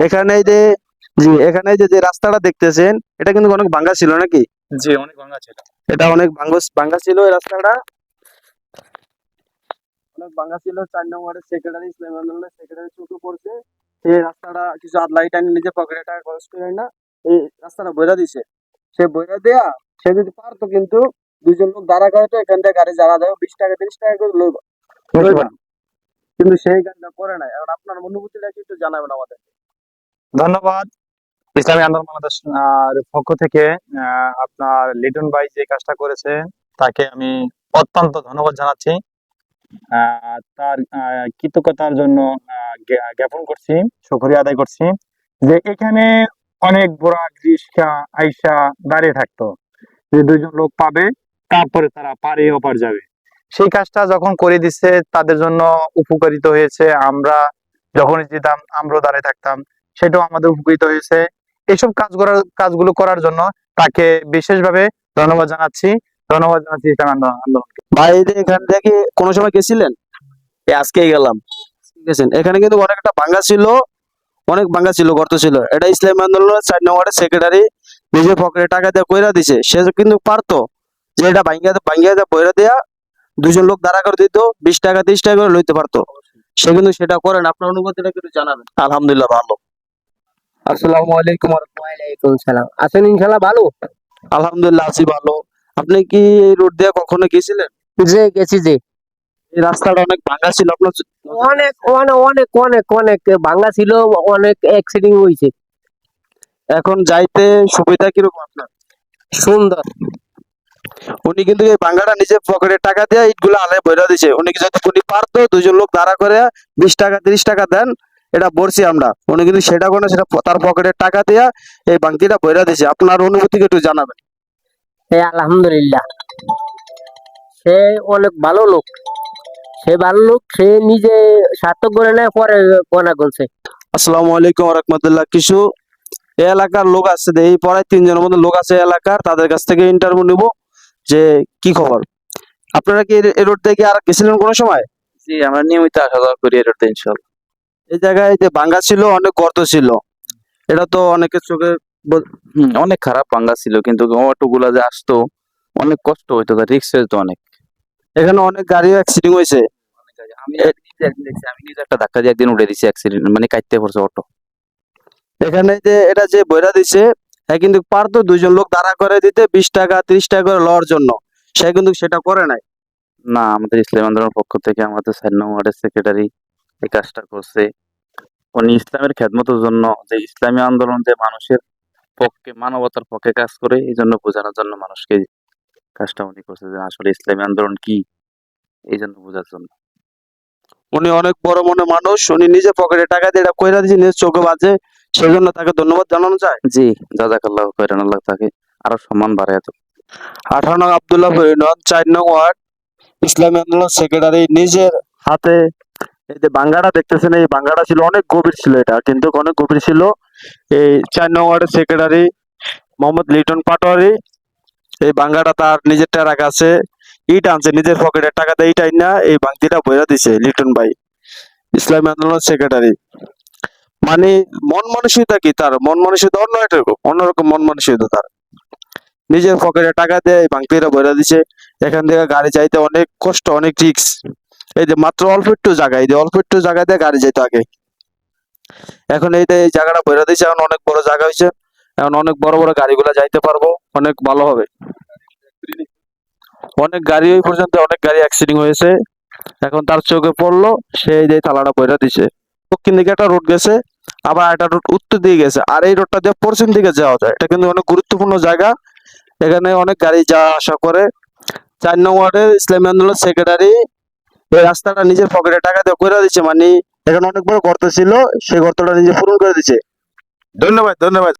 এখানে এই যে জি এখানে যে যে রাস্তাটা দেখতেছেন এটা কিন্তু অনেক ভাঙ্গা ছিল নাকি? জি অনেক ভাঙা ছিল। এটা অনেক ভাঙ্গা ভাঙ্গা ছিল এই রাস্তাটা। অনেক ভাঙ্গা ছিল চার নম্বরের সেক্রেটারি ইসলাম আন্দোলনের সেক্রেটারি চোখে পড়ছে। এই রাস্তাটা কিছু আদলাই টাইম নিজে পকেটে টাকা খরচ করে না এই রাস্তাটা বইরা দিছে। সে বইরা দেয়া সে যদি পারতো কিন্তু দুইজন লোক দাঁড়া করে তো এখান থেকে গাড়ি জ্বালা দেয় বিশ টাকা তিরিশ টাকা করে লইব। লইবা। কিন্তু সেই গাড়িটা করে নাই। এখন আপনার অনুভূতিটা কি একটু জানাবেন আমাদের? ধন্যবাদ। ইসলামী আন্দোলন বাংলাদেশ পক্ষ থেকে আপনার লিটন ভাই যে কাজটা করেছে, তাকে আমি অত্যন্ত ধন্যবাদ জানাচ্ছি। তার কৃতজ্ঞতার জন্য জ্ঞাপন করছি সুক্রিয়া আদায় করছি যে এখানে অনেক বড় রিক্সা আইসা দাঁড়িয়ে থাকতো। যে দুইজন লোক পাবে, তারপরে তারা পারে ওপার যাবে। সেই কাজটা যখন করে দিচ্ছে তাদের জন্য উপকারিত হয়েছে। আমরা যখন যেতাম, আমরাও দাঁড়িয়ে থাকতাম। সেটাও আমাদের উপকৃত হয়েছে। এসব কাজ করার কাজগুলো করার জন্য তাকে বিশেষভাবে ধন্যবাদ জানাচ্ছি। ধন্যবাদ জানাচ্ছি ইসলাম আন্দোলনকে। ভাই এখান থেকে কোনো সময় গেছিলেন? আজকেই গেলাম। গেছেন। এখানে কিন্তু অনেকটা ভাঙ্গা ছিল অনেক ভাঙ্গা ছিল গর্ত ছিল। এটা ইসলাম আন্দোলনের চার নম্বরের সেক্রেটারি নিজের পকেটে টাকা দিয়ে কইরা দিছে। সে কিন্তু পারতো যে এটা ভাঙ্গা ভাঙ্গিয়া দিয়ে বইরা দেয়া দুজন লোক দাঁড়া করে দিত বিশ টাকা তিরিশ টাকা করে লইতে পারতো। সে কিন্তু সেটা করেন। আপনার অনুভূতিটা কিন্তু জানাবেন? আলহামদুলিল্লাহ ভালো। আসসালামু আলাইকুম ওয়ালাইকুম সালাম। আছেন ইনশাল্লাহ ভালো? আলহামদুলিল্লাহ আছি ভালো। আপনি কি এই রোড দিয়ে কখনো গেছিলেন? যে গেছি যে এই রাস্তাটা অনেক ভাঙ্গা ছিল আপনার অনেক অনেক অনেক অনেক অনেক ভাঙ্গা ছিল অনেক অ্যাক্সিডেন্ট হয়েছে। এখন যাইতে সুবিধা কীরকম আপনার? সুন্দর। উনি কিন্তু এই ভাঙ্গাটা নিজের পকেটে টাকা দিয়ে ইটগুলো আলে বইরা দিছে। উনি কি যদি উনি পারতো দুজন লোক দাঁড়া করে বিশ টাকা তিরিশ টাকা দেন এটা বলছি আমরা। উনি কিন্তু সেটা করে সেটা তার পকেটে টাকা দিয়া এই বাংতিটা বইরা দিছে আপনার অনুভূতি একটু জানাবেন? আলহামদুলিল্লাহ। সে অনেক ভালো লোক। সে ভালো লোক সে নিজে সার্থক করে নেয় পরে কোনা করছে আসসালামু আলাইকুম রহমতুল্লাহ কিছু এই এলাকার লোক আছে এই পড়ায় তিনজনের মধ্যে লোক আছে এলাকার তাদের কাছ থেকে ইন্টারভিউ নিব যে কি খবর? আপনারা কি এই রোড থেকে আর গেছিলেন কোনো সময়? জি আমরা নিয়মিত আসা যাওয়া করি এর ইনশাল্লাহ এই জায়গায় যে ভাঙ্গা ছিল অনেক গর্ত ছিল। এটা তো অনেকের চোখে অনেক খারাপ পাঙ্গা ছিল কিন্তু অটোগুলা যে আসতো অনেক কষ্ট হইতো রিক্স হইতো অনেক। এখানে অনেক গাড়িও অ্যাক্সিডেন্ট হয়েছে। আমি নিজে একটা ধাক্কা দিয়ে একদিন উঠে দিছি অ্যাক্সিডেন্ট মানে কাটতে পড়ছে অটো। এখানে যে এটা যে বইরা দিছে হ্যাঁ কিন্তু পারতো দুইজন লোক দাঁড়া করে দিতে বিশ টাকা তিরিশ টাকা করে লওয়ার জন্য। সে কিন্তু সেটা করে নাই। না আমাদের ইসলাম আন্দোলনের পক্ষ থেকে আমাদের চার নম্বরের সেক্রেটারি এই কাজটা করছে। উনি ইসলামের খেদমতের জন্য যে ইসলামী আন্দোলন যে মানুষের পক্ষে মানবতার পক্ষে কাজ করে এই জন্য বোঝানোর জন্য মানুষকে কাজটা উনি করছে যে আসলে ইসলামী আন্দোলন কি? এই জন্য বোঝার জন্য। উনি অনেক বড় মনে মানুষ উনি নিজে পকেটে টাকা দিয়ে এটা কইরা দিয়েছে নিজের চোখে বাজে। সেই জন্য তাকে ধন্যবাদ জানানো যায়। জি জাজাকাল্লাহ খৈরান আল্লাহ তাকে আরও সম্মান বাড়ায় তো আঠারো নং আবদুল্লাহ চার নং ওয়ার্ড ইসলামী আন্দোলন সেক্রেটারি নিজের হাতে এই যে বাঙ্গাটা দেখতেছেন, এই বাঙ্গাটা ছিল, অনেক গভীর ছিল এটা, কিন্তু অনেক গভীর ছিল। এই চার নং ওয়ার্ডের সেক্রেটারি মোহাম্মদ লিটন পাটোয়ারি, এই বাঙ্গাটা তার নিজের রাখা আছে। ইট আনছে নিজের পকেটের টাকা দিয়ে ইটাই না এই বাংতিটা বইরা দিছে লিটন ভাই, ইসলামী আন্দোলন সেক্রেটারি মানে মন মানসিকতা কি তার? মন মানসিকতা অন্য এরকম অন্যরকম মন মানসিকতা তার। নিজের পকেটে টাকা দিয়ে বাংতিটা বইরা দিছে। এখান থেকে গাড়ি চাইতে অনেক কষ্ট, অনেক রিক্স এই যে মাত্র অল্প একটু জায়গা, এই যে অল্প একটু জায়গা দিয়ে গাড়ি যেত আগে। এখন এই এই জায়গাটা বইরা দিয়েছে, এখন অনেক বড় জায়গা হয়েছে। এখন অনেক বড় বড় গাড়িগুলো যাইতে পারব, অনেক ভালো হবে। অনেক গাড়ি ওই পর্যন্ত, অনেক গাড়ি অ্যাক্সিডেন্ট হয়েছে। এখন তার চোখে পড়ল, সে এই যে তালাটা বইরা দিছে দক্ষিণ দিকে একটা রোড গেছে, আবার একটা রোড উত্তর দিকে গেছে। আর এই রোডটা দিয়ে পশ্চিম দিকে যাওয়া যায়। এটা কিন্তু অনেক গুরুত্বপূর্ণ জায়গা। এখানে অনেক গাড়ি যাওয়া আসা করে। চার নং ওয়ার্ডের ইসলামী আন্দোলন সেক্রেটারি এই রাস্তাটা নিজের পকেটে টাকা দিয়ে করে দিচ্ছে মানে এখানে অনেক বড় গর্ত ছিল, সেই গর্তটা নিজে পূরণ করে দিচ্ছে ধন্যবাদ ধন্যবাদ।